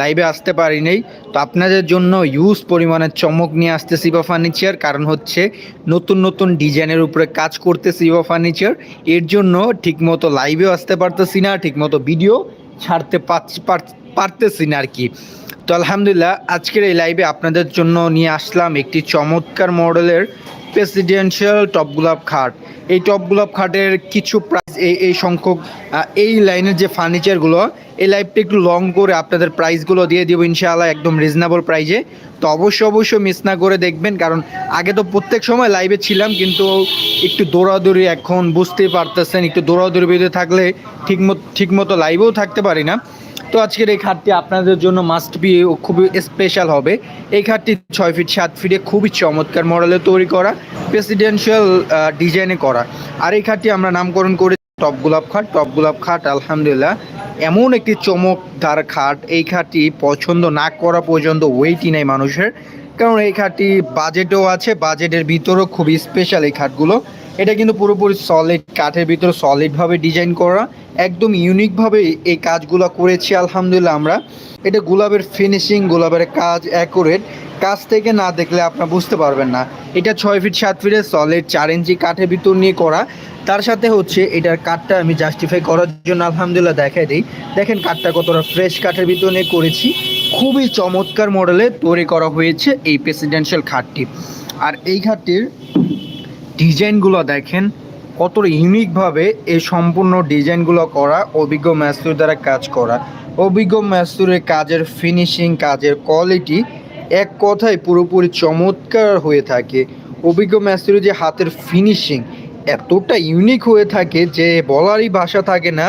লাইভে আসতে পারি নাই তো আপনাদের জন্য ইউজ পরিমাণের চমক নিয়ে আসতে শিবা ফার্নিচার কারণ হচ্ছে নতুন নতুন ডিজাইনের উপরে কাজ করতে শিবা ফার্নিচার এর জন্য ঠিকমতো লাইভেও আসতে পারতেছি না, ঠিকমতো ভিডিও ছাড়তে পারতেছি না আর কি। তো আলহামদুলিল্লাহ, আজকের এই লাইভে আপনাদের জন্য নিয়ে আসলাম একটি চমৎকার মডেলের প্রেসিডেন্সিয়াল টপ গোলাপ খাট। এই টপ গোলাপ খাটের কিছু প্রাইস এই এই সংখ্যক এই লাইনের যে ফার্নিচারগুলো এই লাইভটা একটু লং করে আপনাদের প্রাইসগুলো দিয়ে দিব ইনশাআল্লাহ একদম রিজনেবল প্রাইজে তো অবশ্যই অবশ্যই মিস না করে দেখবেন, কারণ আগে তো প্রত্যেক সময় লাইভে ছিলাম, কিন্তু একটু দৌড়াদৌড়ি এখন বুঝতেই পারতেছেন, একটু দৌড়াদৌড়ি বেঁধে থাকলে ঠিক মতো ঠিক মতো লাইভেও থাকতে পারি না। তো আজকের এই খাটটি আপনাদের জন্য মাস্ট বি খুবই স্পেশাল হবে। এই খাটটি ছয় ফিট সাত ফিটে খুবই চমৎকার মডেলে তৈরি করা প্রেসিডেন্সিয়াল ডিজাইনে করা। আর এই খাটটি আমরা নামকরণ করে টপ গোলাপ খাট। টপ গোলাপ খাট, আলহামদুলিল্লাহ, এমন একটি চমকদার খাট। এই খাটটি পছন্দ না করা পর্যন্ত ওয়েটই নেই মানুষের। কারণ এই খাটটি বাজেটও আছে বাজেটের ভিতরেও খুবই স্পেশাল এই খাটগুলো। এটা কিন্তু পুরোপুরি সলিড কাঠের ভিতরে সলিডভাবে ডিজাইন করা, একদম ইউনিকভাবে এই কাজগুলো করেছি, আলহামদুলিল্লাহ আমরা। এটা গোলাপের ফিনিশিং গোলাপের কাজ অ্যাকুরেট কাজ থেকে না দেখলে আপনারা বুঝতে পারবেন না। এটা ছয় ফিট সাত ফিটের সলিড চার ইঞ্চি কাঠের ভিতর নিয়ে করা। তার সাথে হচ্ছে এটার কাঠটা আমি জাস্টিফাই করার জন্য আলহামদুলিল্লাহ দেখাই দিই। দেখেন কাঠটা কতটা ফ্রেশ কাঠের ভিতর নিয়ে করেছি। খুবই চমৎকার মডেলে তৈরি করা হয়েছে এই প্রেসিডেন্সিয়াল খাটটি। আর এই খাটটির ডিজাইনগুলো দেখেন কতটা ইউনিকভাবে এই সম্পূর্ণ ডিজাইনগুলো করা অভিজ্ঞ ম্যাস্তুর দ্বারা কাজ করা। অভিজ্ঞ ম্যাস্তুরের কাজের ফিনিশিং কাজের কোয়ালিটি এক কথায় পুরোপুরি চমৎকার হয়ে থাকে। অভিজ্ঞ ম্যাস্তুরের যে হাতের ফিনিশিং এতটা ইউনিক হয়ে থাকে যে বলারই ভাষা থাকে না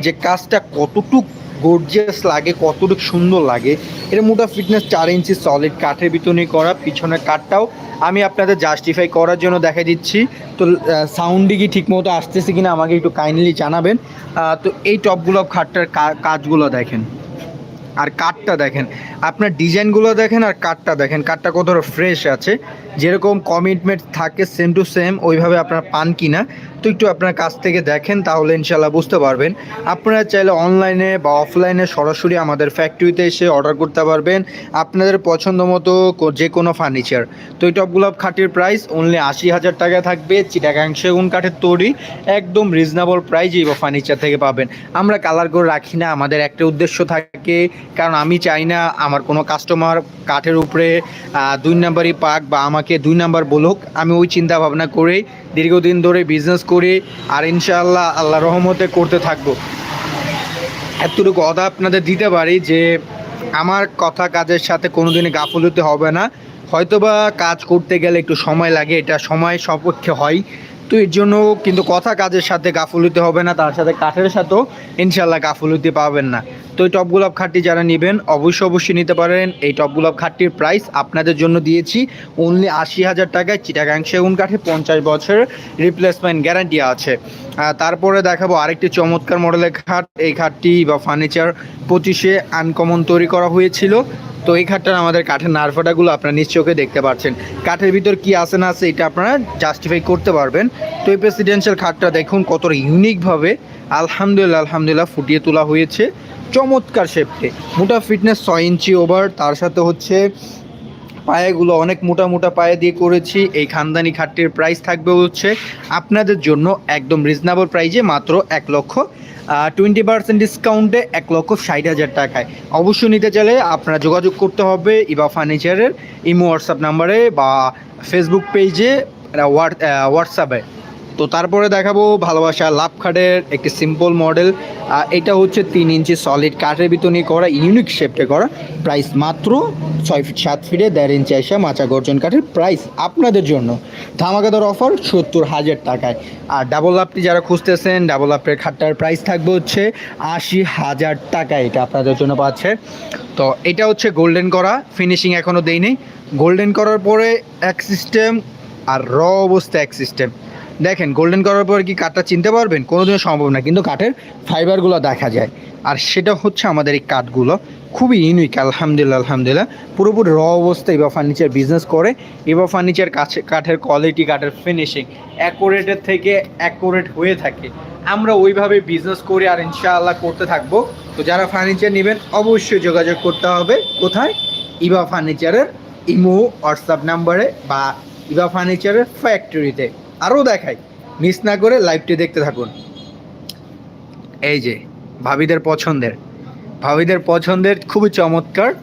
যে কাজটা কতটুক গর্জিয়াস লাগে, কতটুকু সুন্দর লাগে। এটা মোটা ফিটনেস চার ইঞ্চি সলিড কাঠের ভিতরে করা, পিছনের কাঠটাও। আমি আপনাদের জাস্টিফাই করার জন্য দেখা দিচ্ছি। তো সাউন্ডে কি ঠিকমতো আসতেছে কিনা আমাকে একটু কাইন্ডলি জানাবেন। তো এই টপগুলো, খাটটার কাজগুলো দেখেন। আর কাঠটা দেখেন। আপনার ডিজাইনগুলো দেখেন আর কাঠটা দেখেন। কাঠটা কতটা ফ্রেশ আছে। যেরকম কমিটমেন্ট থাকে সেম টু সেম ওইভাবে আপনারা পান কি না তো একটু আপনার কাছ থেকে দেখেন, তাহলে ইনশাল্লাহ বুঝতে পারবেন। আপনারা চাইলে অনলাইনে বা অফলাইনে সরাসরি আমাদের ফ্যাক্টরিতে এসে অর্ডার করতে পারবেন, আপনাদের পছন্দ মতো যে কোনো ফার্নিচার তো এই টপগুলাপ খাটের প্রাইস অনলি আশি হাজার টাকা থাকবে, চিটাগাং সেগুন কাঠের তৈরি, একদম রিজনেবল প্রাইজেই বা ফার্নিচার থেকে পাবেন। আমরা কালার করে রাখি না, আমাদের একটা উদ্দেশ্য থাকে, কারণ আমি চাই না আমার কোনো কাস্টমার কাঠের উপরে দুই নাম্বারই পাক বা আমাকে দুই নাম্বার বলুক, আমি ওই চিন্তা ভাবনা করেই দীর্ঘদিন ধরে বিজনেস করি আর ইনশাআল্লাহ আল্লাহ রহমতে করতে থাকব। এতটুকু অদা আপনাদের দিতে পারি যে আমার কথা কাজের সাথে কোনোদিনই গাফলতি হবে না। হয়তোবা কাজ করতে গেলে একটু সময় লাগে, এটা সময় সপক্ষে হয়। তো এর জন্য কিন্তু কথা কাজের সাথে গাফলতি হবে না, তার সাথে কাঠের সাথেও ইনশাল্লাহ গাফলতি পাবেন না। তো এই টপ গোলাপ খাটটি যারা নেবেন, অবশ্যই অবশ্যই নিতে পারেন। এই টপ গোলাপ খাটটির প্রাইস আপনাদের জন্য দিয়েছি। অনলি আশি হাজার টাকায় চিটাগাং সেগুন কাঠে পঞ্চাশ বছরের রিপ্লেসমেন্ট গ্যারান্টি আছে। তারপরে দেখাবো আরেকটি চমৎকার মডেলের খাট। এই খাটটি বা ফার্নিচার পঁচিশে আনকমন তৈরি করা হয়েছিল। তো এই খাটটার আমাদের কাঠের নারফাটাগুলো আপনারা নিজ চোখে দেখতে পাচ্ছেন। কাঠের ভিতর কি আছে না আছে এটা আপনারা জাস্টিফাই করতে পারবেন। তো এই প্রেসিডেন্সিয়াল খাটটা দেখুন কতটা ইউনিকভাবে আলহামদুলিল্লাহ আলহামদুলিল্লাহ ফুটিয়ে তোলা হয়েছে। চমৎকার শেপটে মোটা ফিটনেস ছয় ইঞ্চি ওভার তার সাথে হচ্ছে পায়েগুলো অনেক মোটা মোটা পায়ে দিয়ে করেছি। এই খানদানি খাটটির প্রাইস থাকবে হচ্ছে আপনাদের জন্য একদম রিজনেবল প্রাইজে মাত্র এক লক্ষ টোয়েন্টি পার্সেন্ট ডিসকাউন্টে এক লক্ষ ষাট হাজার টাকায়। অবশ্যই নিতে চাইলে আপনারা যোগাযোগ করতে হবে ইবা ফার্নিচারের, ইমো, হোয়াটসঅ্যাপ নাম্বারে বা ফেসবুক পেজে হোয়াটসঅ্যাপে। তো তারপরে দেখাবো ভালোবাসা লাভ খাটের একটি সিম্পল মডেল এটা হচ্ছে তিন ইঞ্চি সলিড কাঠের ভিতরে করা ইউনিক শেপটে করা। প্রাইস মাত্র ছয় ফিট সাত ফিটে দেড় ইঞ্চি আসা মাচা গর্জন কাঠের প্রাইস আপনাদের জন্য। ধামাকাদার অফার সত্তর হাজার টাকায়। আর ডাবল আপটি যারা খুঁজতেছেন ডাবল আপের খাটটার প্রাইস থাকবে হচ্ছে আশি হাজার টাকা এটা আপনাদের জন্য পাচ্ছে। তো এটা হচ্ছে গোল্ডেন করা ফিনিশিং এখনও দেয়নি গোল্ডেন করার পরে এক সিস্টেম আর র অবস্থা এক সিস্টেম দেখেন গোল্ডেন করার পর কি কাঠটা চিনতে পারবেন? কোনোদিনও সম্ভব না, কিন্তু কাঠের ফাইবারগুলো দেখা যায়। আর সেটা হচ্ছে আমাদের এই কাঠগুলো। খুবই ইউনিক আলহামদুলিল্লাহ আলহামদুলিল্লাহ। পুরোপুরি র অবস্থায় এবার ফার্নিচার বিজনেস করে। এবার ফার্নিচার কাছে, কাঠের কোয়ালিটি কাঠের ফিনিশিং অ্যাকোরেটের থেকে অ্যাকোরেট হয়ে থাকে। আমরা ওইভাবে বিজনেস করি আর ইনশাআল্লাহ করতে থাকব। তো যারা ফার্নিচার নেবেন, অবশ্যই যোগাযোগ করতে হবে। কোথায়? ইভা ফার্নিচারের ইমো, হোয়াটসঅ্যাপ নাম্বারে বা ইভা ফার্নিচারের ফ্যাক্টরিতে আরও দেখাই। মিস না করে লাইভটি দেখতে থাকুন। এই যে, ভাবিদের পছন্দের। ভাবিদের পছন্দের খুবই চমৎকার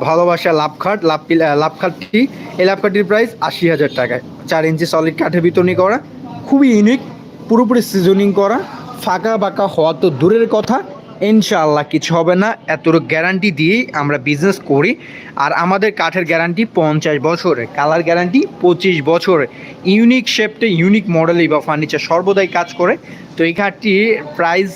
ভালোবাসা লাভ খাট লাভ পিলা- লাভ খাটটি এই লাভ খাটটির প্রাইস আশি হাজার টাকায়। চার ইঞ্চি সলিড কাঠের বিতরণী করা, খুবই ইউনিক পুরোপুরি সিজনিং করা, ফাঁকা বাঁকা হওয়া তো দূরের কথা ইনশাআল্লাহ কিছু হবে না। এতটুকু গ্যারান্টি দিয়েই আমরা বিজনেস করি। আর আমাদের কাঠের গ্যারান্টি পঞ্চাশ বছরের কালার গ্যারান্টি পঁচিশ বছরের। ইউনিক শেপটে ইউনিক মডেলই বা ফার্নিচার সর্বদাই কাজ করে। তো এই খাটটির প্রাইস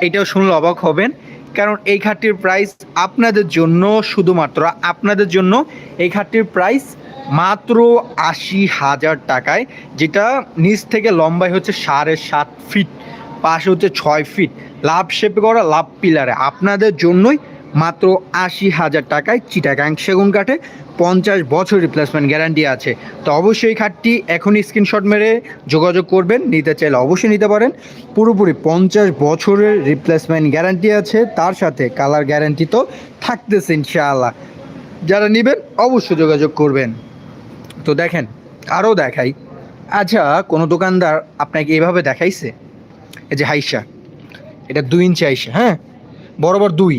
এটাও শুনলে অবাক হবেন। কারণ এই খাটটির প্রাইস আপনাদের জন্য শুধুমাত্র, আপনাদের জন্য এই খাটটির প্রাইস মাত্র আশি হাজার টাকায়, যেটা নিচ থেকে লম্বাই হচ্ছে সাড়ে সাত ফিট পাশে হচ্ছে ছয় ফিট লাভ শেপে করা, লাভ পিলারে আপনাদের জন্যই মাত্র আশি হাজার টাকায় চিটাগাং সেগুন কাঠে পঞ্চাশ বছর রিপ্লেসমেন্ট গ্যারান্টি আছে। তো অবশ্যই খাটটি এখনই স্ক্রিনশট মেরে যোগাযোগ করবেন, নিতে চাইলে অবশ্যই নিতে পারেন। পুরোপুরি পঞ্চাশ বছরের রিপ্লেসমেন্ট গ্যারান্টি আছে, তার সাথে কালার গ্যারান্টি তো থাকতেছে ইনশাআল্লাহ। যারা নেবেন অবশ্যই যোগাযোগ করবেন। তো দেখেন, আরও দেখাই। আচ্ছা কোনো দোকানদার আপনাকে এভাবে দেখাইছে? এই যে হাইসা, এটা দুই ইঞ্চি হাইসা হ্যাঁ? বরাবর দুই।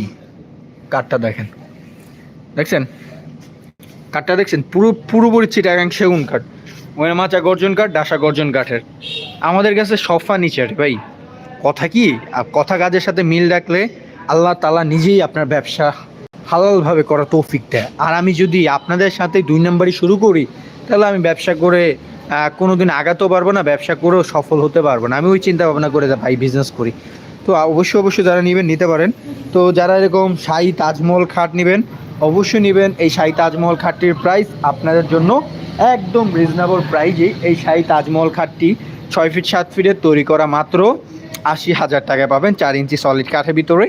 কাঠটা দেখেন। দেখছেন? কাঠটা দেখছেন? পুরো পুরোপুরি চিটাগাং সেগুন কাঠ। ওই মাচা গর্জন কাঠ, ডাসা গর্জন কাঠের। আমাদের কাছে সব ফার্নিচার ভাই। কথা কি? আর কথা কাজের সাথে মিল রাখলে আল্লাহ তালা নিজেই আপনার ব্যবসা হালালভাবে করা তৌফিক দেয়। আর আমি যদি আপনাদের সাথে দুই নম্বরই শুরু করি, তাহলে আমি ব্যবসা করে কোনো দিন আগাতেও পারব না, ব্যবসা করেও সফল হতে পারব না। আমি ওই চিন্তা ভাবনা করে ভাই বিজনেস করি। তো অবশ্যই অবশ্যই যারা নেবেন, নিতে পারেন। তো যারা এরকম শাহী তাজমহল খাট নেবেন, অবশ্যই নেবেন। এই শাহী তাজমহল খাটটির প্রাইস আপনাদের জন্য একদম রিজনেবল প্রাইজেই এই শাহী তাজমহল খাটটি ছয় ফিট সাত ফিটের তৈরি করা মাত্র। আশি হাজার টাকা পাবেন চার ইঞ্চি সলিড কাঠের ভিতরে।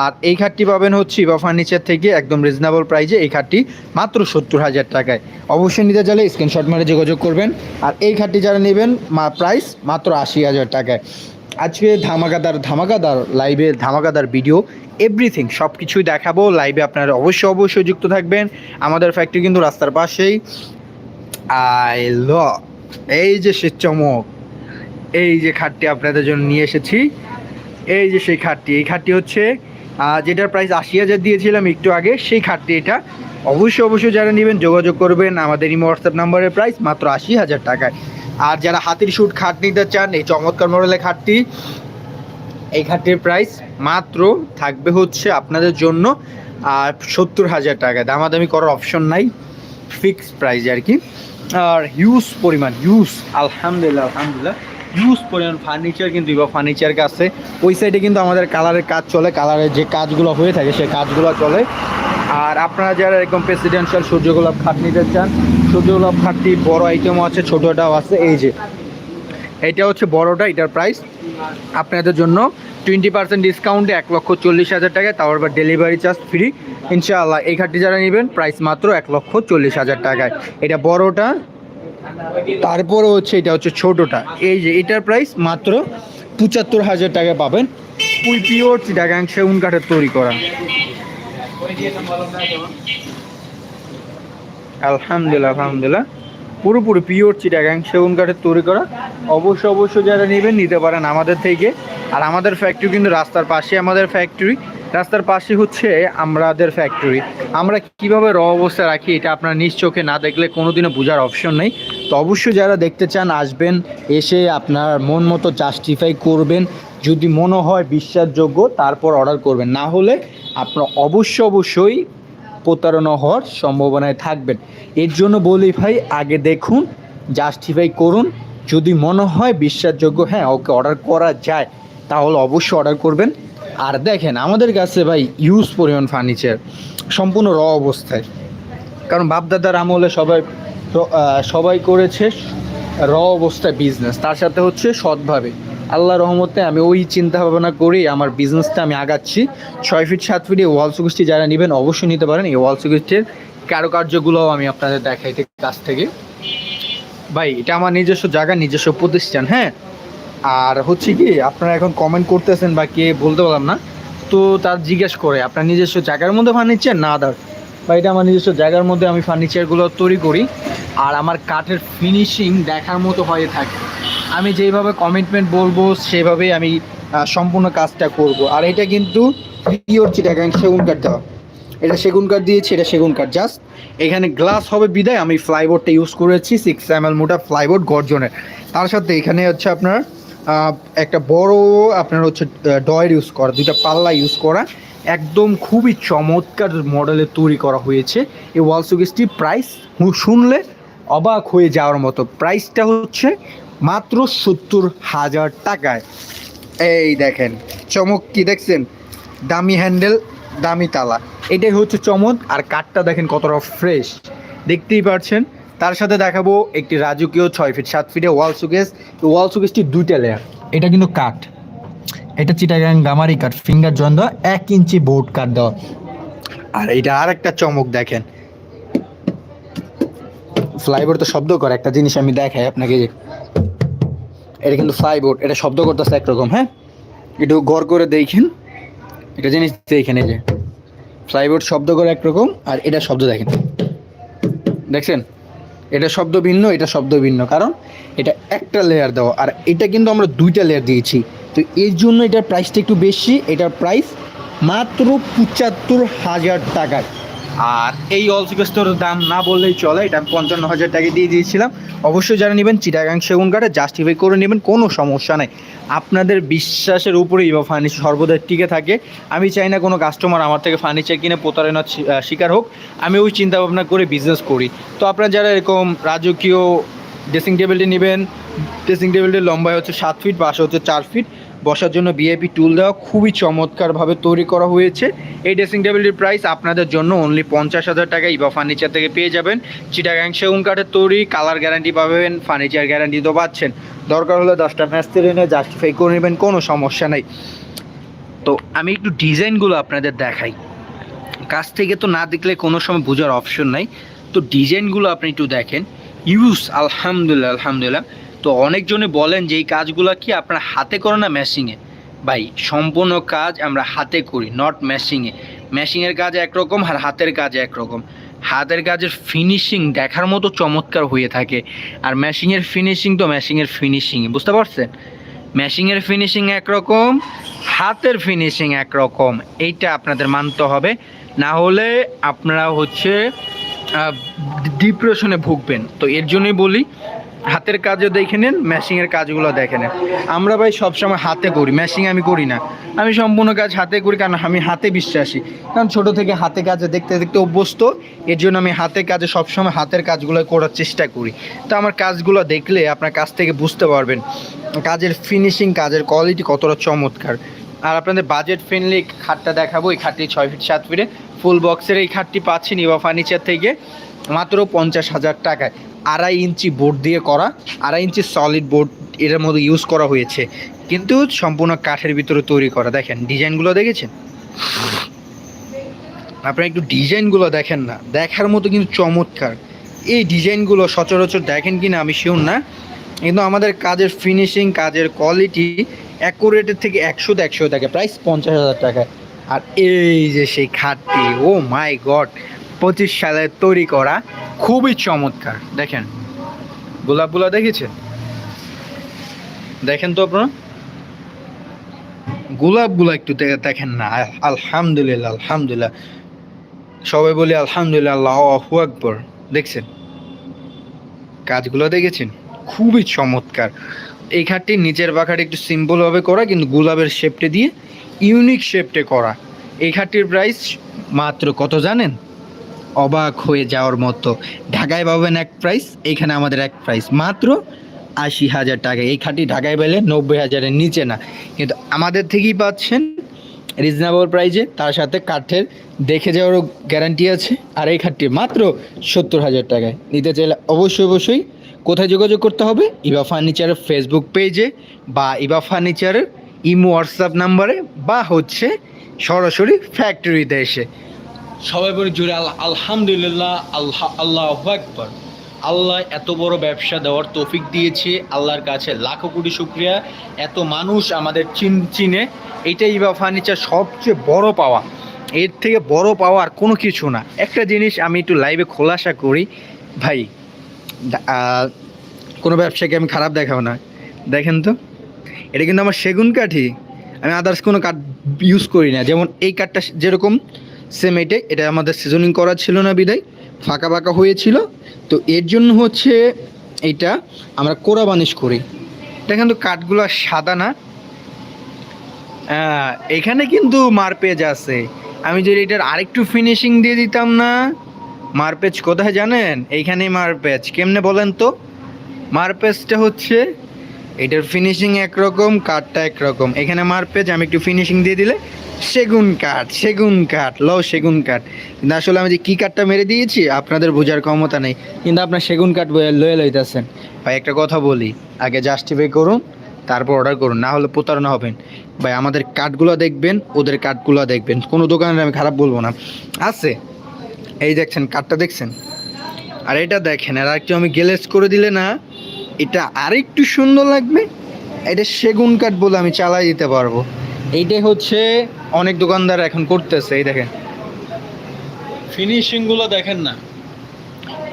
আর এই খাটটি পাবেন হচ্ছে ইভা ফার্নিচার থেকে একদম রিজনেবল প্রাইজে এই খাটটি মাত্র সত্তর হাজার টাকায়। অবশ্যই নিতে চাইলে স্ক্রিনশট মারে যোগাযোগ করবেন। আর এই খাটটি যারা নেবেন প্রাইস মাত্র আশি হাজার টাকায়। আজকে ধামাকাদার ধামাকাদার লাইভে ধামাকাদার ভিডিও এভরিথিং সব কিছুই দেখাবো। লাইভে আপনারা অবশ্যই অবশ্যই যুক্ত থাকবেন। আমাদের ফ্যাক্টরি কিন্তু রাস্তার পাশেই। আই ল, এই যে সে চমক। এই যে খাটটি আপনাদের জন্য নিয়ে এসেছি। এই যে সেই খাটটি, এই খাটটি হচ্ছে যেটার প্রাইস আশি হাজার দিয়েছিলাম একটু আগে, সেই খাটটি এটা। অবশ্যই অবশ্যই যারা নেবেন, যোগাযোগ করবেন আমাদের ইমো হোয়াটসঅ্যাপ নাম্বারের প্রাইস মাত্র আশি হাজার টাকায়। আর যারা হাতির শুট খাট নিতে চান, এই চমৎকার মডেলের খাটটি, এই খাটটির প্রাইস মাত্র থাকবে হচ্ছে আপনাদের জন্য আর সত্তর হাজার টাকা দামাদামি করার অপশন নাই ফিক্সড প্রাইস আর কি। আর হিউজ পরিমাণ হিউজ আলহামদুলিল্লাহ আলহামদুলিল্লাহ। হিউজ পরিমাণ ফার্নিচার কিন্তু ইভা ফার্নিচার কাছে ওই সাইডে কিন্তু আমাদের কালারের কাজ চলে কালারের যে কাজগুলো হয়ে থাকে সেই কাজগুলো চলে। আর আপনারা যারা এরকম প্রেসিডেন্সিয়াল সূর্যগোলাপ খাট নিতে চান, সূর্যগোলাপ খাটটি বড় আইটেমও আছে, ছোটোটাও আছে। এই যে, এটা হচ্ছে বড়টা, এটার প্রাইস আপনাদের জন্য টোয়েন্টি পার্সেন্ট ডিসকাউন্টে এক লক্ষ চল্লিশ হাজার টাকায়, তাও আবার ডেলিভারি চার্জ ফ্রি ইনশাআল্লাহ, এই খাটটি যারা নেবেন প্রাইস মাত্র এক লক্ষ চল্লিশ হাজার টাকায়। এটা বড়টা তারপরে হচ্ছে এটা হচ্ছে ছোটোটা। এই যে এটার প্রাইস মাত্র পঁচাত্তর হাজার টাকা পাবেন। পুই পিওর চিটাগাং সেগুন কাঠের তৈরি করা। আলহামদুলিল্লাহ আলহামদুলিল্লাহ। পুরোপুরি পিওর চিটাগাং সেগুন কাঠের তৈরি করা। অবশ্যই অবশ্যই যারা নেবেন, নিতে পারেন আমাদের থেকে। আর আমাদের ফ্যাক্টরি কিন্তু রাস্তার পাশে আমাদের ফ্যাক্টরি রাস্তার পাশে হচ্ছে আমাদের ফ্যাক্টরি আমরা কীভাবে র অবস্থা রাখি, এটা আপনার নিজ চোখে না দেখলে কোনোদিনও বোঝার অপশন নেই। তো অবশ্যই যারা দেখতে চান, আসবেন, এসে আপনার মন মতো জাস্টিফাই করবেন। যদি মনে হয় বিশ্বাসযোগ্য, তারপর অর্ডার করবেন। না হলে আপনার অবশ্যই অবশ্যই প্রতারণা হওয়ার সম্ভাবনায় থাকবেন। এর জন্য বলি ভাই, আগে দেখুন জাস্টিফাই করুন। যদি মনে হয় বিশ্বাসযোগ্য হ্যাঁ ওকে অর্ডার করা যায়, তাহলে অবশ্যই অর্ডার করবেন। আর দেখেন, আমাদের কাছে ভাই ইউজ পরিমাণ ফার্নিচার সম্পূর্ণ র অবস্থায়। কারণ বাপদাদার আমলে সবাই সবাই করেছে র অবস্থায় বিজনেস তার সাথে হচ্ছে সৎভাবে। আল্লাহ রহমতে আমি ওই চিন্তা ভাবনা করেই আমার বিজনেসটা আমি আগাচ্ছি। ছয় ফিট সাত ফিট এই ওয়াল যারা নেবেন অবশ্যই নিতে পারেন। এই ওয়াল কারুকার্যগুলোও আমি আপনাদের দেখাই কাছ থেকে। ভাই, এটা আমার নিজস্ব জায়গা, নিজস্ব প্রতিষ্ঠান হ্যাঁ? আর হচ্ছে কি, আপনারা এখন কমেন্ট করতেছেন বা কে বলতে পারলাম না। তো তার জিজ্ঞেস করে, আপনার নিজস্ব জায়গার মধ্যে ফার্নিচার না আদার বা এটা আমার নিজস্ব জায়গার মধ্যে আমি ফার্নিচারগুলো তৈরি করি। আর আমার কাঠের ফিনিশিং দেখার মতো হয়ে থাকে। আমি যেইভাবে কমিটমেন্ট বলব, সেভাবেই আমি সম্পূর্ণ কাজটা করব। আর এটা কিন্তু পিওর সেগুন কাঠ দেওয়া। এটা সেগুন কাঠ দিয়েছি, এটা সেগুন কাঠ জাস্ট এখানে গ্লাস হবে বিদায়। আমি ফ্লাইবোর্ডটা ইউজ করেছি সিক্স এম এল মোটা ফ্লাইবোর্ড গর্জনের। তার সাথে এখানে হচ্ছে আপনার একটা বড় আপনার হচ্ছে ডয়ের ইউজ করা, দুইটা পাল্লা ইউজ করা। একদম খুবই চমৎকার মডেলে তৈরি করা হয়েছে। এই ওয়াল সুকেসটি প্রাইস শুনলে অবাক হয়ে যাওয়ার মতো। প্রাইসটা হচ্ছে মাত্র সত্তর হাজার টাকায়। এই দেখেন, চমক কি দেখছেন? দামি হ্যান্ডেল, দামি তালা। এটাই হচ্ছে চমক, আর কাঠটা দেখেন কতটা ফ্রেশ দেখতেই পারছেন তার সাথে দেখাবো একটি রাজকীয় ছয় ফিট সাত ফিটে ওয়াল সুকেস ওয়াল সুকেসটি দুইটা লেয়ার এটা কিন্তু কাঠ। এটা চিটাগাং গামারি কাঠ ফিঙ্গার জয়েন দেওয়া এক ইঞ্চি বোর্ড কাঠ দেওয়া। আর এটা আর একটা চমক দেখেন। ফ্লাইবোর্ড তো শব্দ করে, একটা জিনিস আমি দেখাই আপনাকে। এটা কিন্তু ফ্লাইবোর্ড এটা শব্দ করতেছে একরকম হ্যাঁ? একটু গড় করে দেখেন এটা জিনিস দেখেন এই যে ফ্লাইবোর্ড শব্দ করে একরকম আর এটা শব্দ দেখেন। দেখছেন? এটা শব্দ ভিন্ন, এটা শব্দ ভিন্ন, কারণ এটা একটা লেয়ার দেওয়া, আর এটা কিন্তু আমরা দুইটা লেয়ার দিয়েছি। তো এর জন্য এটার প্রাইসটা একটু বেশি, এটার প্রাইস মাত্র পঁচাত্তর হাজার টাকায়। আর এই অলসিকেস্টোর দাম না বললেই চলে, এটা আমি পঞ্চান্ন হাজার টাকা দিয়ে দিয়েছিলাম। অবশ্যই যারা নেবেন চিটাগাং সেগুন কাঠে জাস্টিফাই করে নেবেন, কোনো সমস্যা নেই। আপনাদের বিশ্বাসের উপরেই বা ফার্নিচার সর্বদা টিকে থাকে। আমি চাই না কোনো কাস্টমার আমার থেকে ফার্নিচার কিনে প্রতারণার শিকার হোক। আমি ওই চিন্তা ভাবনা করে বিজনেস করি। তো আপনারা যারা এরকম রাজকীয় ড্রেসিং টেবিলটি নেবেন ড্রেসিং টেবিলটির লম্বায় হচ্ছে সাত ফিট পাশে হচ্ছে চার ফিট বসার জন্য বিআইপি টুল দেওয়া খুবই চমৎকারভাবে তৈরি করা হয়েছে। এই ড্রেসিং টেবিলটির প্রাইস আপনাদের জন্য অনলি পঞ্চাশ হাজার টাকা। ইবা ফার্নিচার থেকে পেয়ে যাবেন। চিটাগাং সেগুন কাঠের তৈরি কালার গ্যারান্টি পাবেন ফার্নিচার গ্যারান্টি তো পাচ্ছেন। দরকার হলে দশটা ম্যাস্ত্রি এনে জাস্টিফাই করে নেবেন, কোনো সমস্যা নেই। তো আমি একটু ডিজাইনগুলো আপনাদের দেখাই। কাছ থেকে তো না দেখলে কোনো সময় বোঝার অপশন নাই। তো ডিজাইনগুলো আপনি একটু দেখেন। ইউজ আলহামদুলিল্লাহ আলহামদুলিল্লাহ। তো অনেকজনে বলেন যে এই কাজগুলো কি আপনার হাতে করো না মেশিংয়ে ভাই, সম্পূর্ণ কাজ আমরা হাতে করি নট মেশিংয়ে মেশিংয়ের কাজ একরকম আর হাতের কাজ একরকম। হাতের কাজের ফিনিশিং দেখার মতো চমৎকার হয়ে থাকে। আর মেশিংয়ের ফিনিশিং তো মেশিংয়ের ফিনিশিং বুঝতে পারছেন? মেশিংয়ের ফিনিশিং একরকম, হাতের ফিনিশিং একরকম, এইটা আপনাদের মানতে হবে। না হলে আপনারা হচ্ছে ডিপ্রেশনে ভুগবেন। তো এর জন্যই বলি হাতের কাজও দেখে নেন ম্যাশিংয়ের কাজগুলো দেখে নেন। আমরা ভাই সবসময় হাতে করি ম্যাশিং আমি করি না। আমি সম্পূর্ণ কাজ হাতে করি, কারণ আমি হাতে বিশ্বাসী। কারণ ছোট থেকে হাতে কাজে দেখতে দেখতে অভ্যস্ত, এর জন্য আমি হাতে কাজে সবসময় হাতের কাজগুলো করার চেষ্টা করি। তো আমার কাজগুলো দেখলে আপনার কাছ থেকে বুঝতে পারবেন, কাজের ফিনিশিং কাজের কোয়ালিটি কতটা চমৎকার। আর আপনাদের বাজেট ফ্রেন্ডলি খাটটা দেখাবো, এই খাটটি ছয় ফিট সাত ফিটে ফুল বক্সের এই খাটটি পাচ্ছেন ইভা ফার্নিচার থেকে। মাত্র পঞ্চাশ হাজার টাকায় আড়াই ইঞ্চি বোর্ড দিয়ে করা, আড়াই ইঞ্চি সলিড বোর্ড এর মধ্যে ইউজ করা হয়েছে। কিন্তু সম্পূর্ণ কাঠের ভিতরে তৈরি করা। দেখেন, ডিজাইনগুলো দেখেছেন? আপনারা একটু ডিজাইনগুলো দেখেন না। দেখার মতো কিন্তু চমৎকার। এই ডিজাইনগুলো সচরাচর দেখেন কি না আমি শিওর না। কিন্তু আমাদের কাজের ফিনিশিং কাজের কোয়ালিটি অ্যাকুরেটের থেকে একশো একশো থাকে। প্রাইস পঞ্চাশ হাজার টাকা আর এই যে সেই খাটটি ও মাই গড পঁচিশ সালে তৈরি করা খুবই চমৎকার। দেখেন, গোলাপগুলো দেখেছেন? দেখেন তো আপনারা? গোলাপগুলো একটু দেখেন না আলহামদুলিল্লাহ আলহামদুলিল্লাহ। সবাই বলি আলহামদুলিল্লাহ, আল্লাহ আকবর। দেখছেন? কাজগুলো দেখেছেন? খুবই চমৎকার। এই খাটটি নিচের পাখাটি একটু সিম্পলভাবে করা, কিন্তু গোলাপের শেপটে দিয়ে ইউনিক শেপটে করা। এই খাটটির প্রাইস মাত্র কত জানেন? অবাক হয়ে যাওয়ার মতো। ঢাকায় পাবেন এক প্রাইস এইখানে আমাদের এক প্রাইস মাত্র আশি হাজার টাকা। এই খাটটি ঢাকায় পেলে নব্বই হাজারের নিচে না। কিন্তু আমাদের থেকেই পাচ্ছেন রিজনেবল প্রাইজে তার সাথে কাঠের দেখে যাওয়ারও গ্যারান্টি আছে। আর এই খাটটি মাত্র সত্তর হাজার টাকায়। নিতে চাইলে অবশ্যই অবশ্যই কোথায় যোগাযোগ করতে হবে? ইবা ফার্নিচারের ফেসবুক পেজে বা ইবা ফার্নিচারের ইমো হোয়াটসঅ্যাপ নাম্বারে বা হচ্ছে সরাসরি ফ্যাক্টরিতে এসে। সবাই বলি জুড়ে আল- আলহামদুলিল্লাহ, আল্লাহ আল্লাহ একবার আল্লাহ এত বড় ব্যবসা দেওয়ার তৌফিক দিয়েছে, আল্লাহর কাছে লাখো কোটি শুক্রিয়া। এত মানুষ আমাদের চিন চিনে এইটাই বা ফার্নিচার সবচেয়ে বড় পাওয়া। এর থেকে বড় পাওয়ার কোনো কিছু না। একটা জিনিস আমি একটু লাইভে খোলাসা করি, ভাই কোনো ব্যবসাকে আমি খারাপ দেখাবো না। দেখেন তো, এটা কিন্তু আমার সেগুন কাঠই আমি আদার্স কোনো কাঠ ইউজ করি না। যেমন এই কাঠটা যেরকম সেম এটাই এটা আমাদের সিজনিং করা ছিল না বিদায়, ফাঁকা ফাঁকা হয়েছিল। তো এর জন্য হচ্ছে এইটা আমরা কোরা বানিশ করি। এটা কিন্তু কাঠগুলো সাদা না। এখানে কিন্তু মারপেজ আছে। আমি যদি এটার আরেকটু ফিনিশিং দিয়ে দিতাম না মারপেজ কোথায় জানেন? এইখানেই মারপেজ কেমনে বলেন তো? মারপেজটা হচ্ছে, এটার ফিনিশিং একরকম, কাঠটা একরকম। এখানে মারপেজ আমি একটু ফিনিশিং দিয়ে দিলে সেগুন কাঠ সেগুন কাঠ লো সেগুন কাঠ। কিন্তু আসলে আমি যে কী কাঠটা মেরে দিয়েছি, আপনাদের বোঝার ক্ষমতা নেই। কিন্তু আপনার সেগুন কাঠ লয়ে লইতেছেন। ভাই, একটা কথা বলি, আগে জাস্টিফাই করুন, তারপর অর্ডার করুন, না হলে প্রতারণা হবেন। ভাই, আমাদের কাঠগুলো দেখবেন, ওদের কাঠগুলো দেখবেন। কোনো দোকানের আমি খারাপ বলব না। আছে, এই দেখছেন, কাঠটা দেখছেন? আর এটা দেখেন, আর একটু আমি গেলেস করে দিলে না, এটা আরেকটু সুন্দর লাগবে। এটা সেগুন কাঠ বলে আমি চালাই দিতে পারব। এইটাই হচ্ছে অনেক দোকানদার এখন করতেছে এই দেখেন। ফিনিশিংগুলো দেখেন না।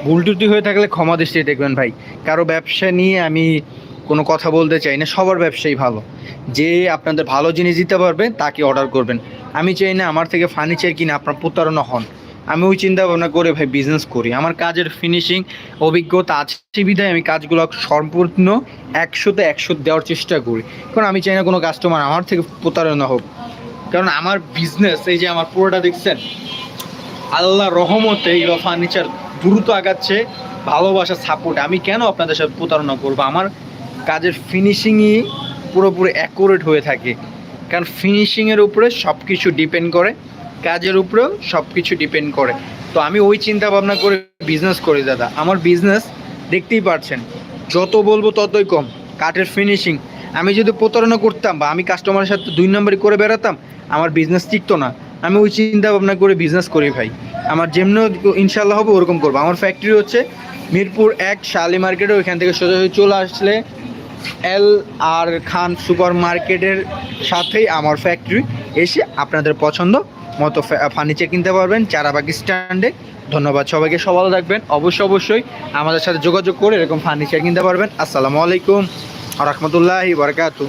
ভুল ত্রুটি হয়ে থাকলে ক্ষমা দৃষ্টি দেখবেন ভাই। কারও ব্যবসা নিয়ে আমি কোনো কথা বলতে চাই না সবার ব্যবসাই ভালো। যে আপনাদের ভালো জিনিস দিতে পারবে তাকে অর্ডার করবেন। আমি চাই না আমার থেকে ফার্নিচার কিনে আপনার প্রতারণা হন। আমি ওই চিন্তা ভাবনা করে ভাই বিজনেস করি। আমার কাজের ফিনিশিং অভিজ্ঞতা আছে বিধায় আমি কাজগুলো সম্পূর্ণ একশোতে একশো দেওয়ার চেষ্টা করি। কারণ আমি চাই না কোনো কাস্টমার আমার থেকে প্রতারণা হোক। কারণ আমার বিজনেস এই যে আমার পুরোটা দেখছেন, আল্লাহ রহমতে এই ফার্নিচার দ্রুত আগাচ্ছে, ভালোবাসা সাপোর্ট আমি কেন আপনাদের সাথে প্রতারণা করব? আমার কাজের ফিনিশিংই পুরোপুরি অ্যাকুরেট হয়ে থাকে। কারণ ফিনিশিংয়ের উপরে সব কিছু ডিপেন্ড করে, কাজের উপরেও সব কিছু ডিপেন্ড করে। তো আমি ওই চিন্তা ভাবনা করে বিজনেস করি, দাদা। আমার বিজনেস দেখতেই পারছেন, যত বলব ততই কম। কাঠের ফিনিশিং আমি যদি প্রতারণা করতাম বা আমি কাস্টমারের সাথে দুই নম্বরই করে বেড়াতাম আমার বিজনেস টিকতো না। আমি ওই চিন্তা ভাবনা করে বিজনেস করি ভাই। আমার যেমনি ইনশাল্লাহ হবে ওরকম করব। আমার ফ্যাক্টরি হচ্ছে মিরপুর এক শালি মার্কেটে ওইখান থেকে সোজাসুজি চলে আসলে এল আর খান সুপার মার্কেটের সাথেই আমার ফ্যাক্টরি এসে আপনাদের পছন্দ মতো ফার্নিচার কিনতে পারবেন, চারাবাগ স্ট্যান্ডে ধন্যবাদ সবাইকে সব ভালো থাকবেন। অবশ্যই অবশ্যই আমাদের সাথে যোগাযোগ করে এরকম ফার্নিচার কিনতে পারবেন। আসসালামু আলাইকুম। রহমতুল্লাহি বারকাতু